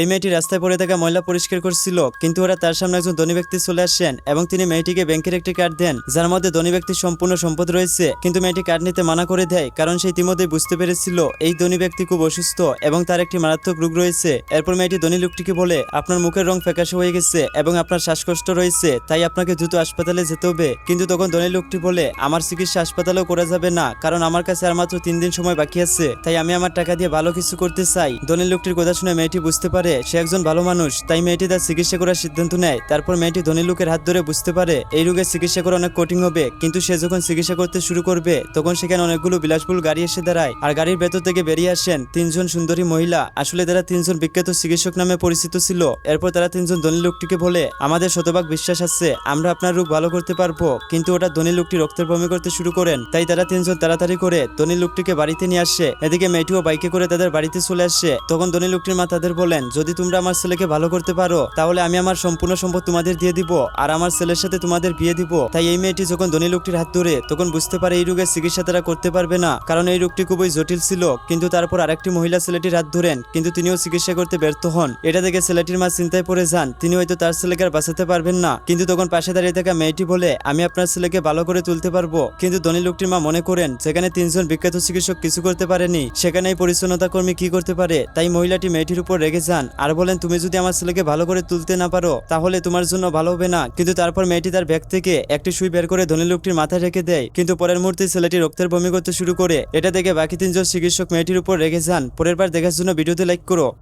এই মেয়েটি রাস্তায় পড়ে থাকা ময়লা পরিষ্কার করছিল, কিন্তু ওরা তার সামনে একজন ধনী ব্যক্তি চলে আসেন এবং তিনি মেয়েটিকে ব্যাংকের একটি কার্ড দেন, যার মধ্যে ধনী ব্যক্তির সম্পূর্ণ সম্পদ রয়েছে, কিন্তু মেয়েটি কার্ড নিতে মানা করে দেয়, কারণ সে ইতিমধ্যেই বুঝতে পেরেছিল, এই ধনী ব্যক্তি খুব অসুস্থ এবং তার একটি মারাত্মক রোগ রয়েছে। এরপর মেয়েটি ধনী লোকটিকে বলে, আপনার মুখের রং ফ্যাকাশে হয়ে গেছে এবং আপনার শ্বাসকষ্ট রয়েছে, তাই আপনাকে দ্রুত হাসপাতালে যেতে হবে। কিন্তু তখন ধনী লোকটি বলে, আমার চিকিৎসা হাসপাতালেও করা যাবে না, কারণ আমার কাছে আর মাত্র তিন দিন সময় বাকি আছে, তাই আমি আমার টাকা দিয়ে ভালো কিছু করতে চাই। ধনী লোকটির কথা শুনে মেয়েটি বুঝতে পারে সে একজন ভালো মানুষ, তাই মেয়েটি তার চিকিৎসা করার সিদ্ধান্ত নেয়। তারপর মেয়েটি ধনী লোকের হাত ধরে বুঝতে পারে, এই রোগের চিকিৎসা করা অনেক কঠিন হবে। কিন্তু সে যখন চিকিৎসা করতে শুরু করবে, তখন সেখানে অনেকগুলো বিলাসবহুল গাড়ি এসে দাঁড়ায়। আর গাড়ির ভেতর থেকে বেরিয়ে আসেন তিনজন সুন্দরী মহিলা। আসলে তারা তিনজন বিখ্যাত চিকিৎসক নামে পরিচিত ছিল। এরপর তারা তিনজন ধনী লোকটিকে বলে, আমাদের শতভাগ বিশ্বাস আছে, আমরা আপনার রোগ ভালো করতে পারব। কিন্তু ওটা ধনী লোকটি রক্তের বমি করতে শুরু করেন। তাই তারা তিনজন তাড়াতাড়ি করে ধনী লোকটিকে বাড়িতে নিয়ে আসে। এদিকে মেয়েটিও বাইকে করে তাদের বাড়িতে চলে আসে। তখন ধনী লোকটির মা তাদের বলেন যদি তোমরা আমার ছেলেকে ভালো করতে পারো, তাহলে আমি আমার সম্পূর্ণ সম্পদ তোমাদের দিয়ে দিব, আর আমার ছেলের সাথে তোমাদের বিয়ে দিব। তাই এই মেয়েটি যখন ধনী লোকটির হাত ধরে, তখন বুঝতে পারে এই রোগের চিকিৎসা তারা করতে পারবে না, কারণ এই রোগটি খুবই জটিল ছিল। কিন্তু তারপর আরেকটি মহিলা ছেলেটির হাত ধরেন, কিন্তু তিনিও চিকিৎসা করতে ব্যর্থ হন। এটা দেখে ছেলেটির মা চিন্তায় পড়ে যান, তিনি হয়তো তার ছেলেকে আর বাঁচাতে পারবেন না। কিন্তু তখন পাশে দাঁড়িয়ে থাকা মেয়েটি বলে, আমি আপনার ছেলেকে ভালো করে তুলতে পারব। কিন্তু ধনী লোকটির মা মনে করেন, সেখানে তিনজন বিখ্যাত চিকিৎসক কিছু করতে পারেনি, সেখানে পরিচ্ছন্নতা কর্মী কি করতে পারে? তাই মহিলাটি মেয়েটির উপর রেগে যান। আর বলেন, তুমি যদি আমার ছেলেকে ভালো করে তুলতে না পারো, তাহলে তোমার জন্য ভালো হবে না। কিন্তু তারপর মেয়েটি তার ব্যাগ থেকে একটি সুই বের করে ধনী লোকটির মাথায় রেখে দেয়। কিন্তু পরের মুহূর্তে ছেলেটি রক্তের বমি করতে শুরু করে। এটা দেখে বাকি তিনজন চিকিৎসক মেয়েটির উপর রেখে যান। পরের বার দেখার জন্য ভিডিওতে লাইক করো।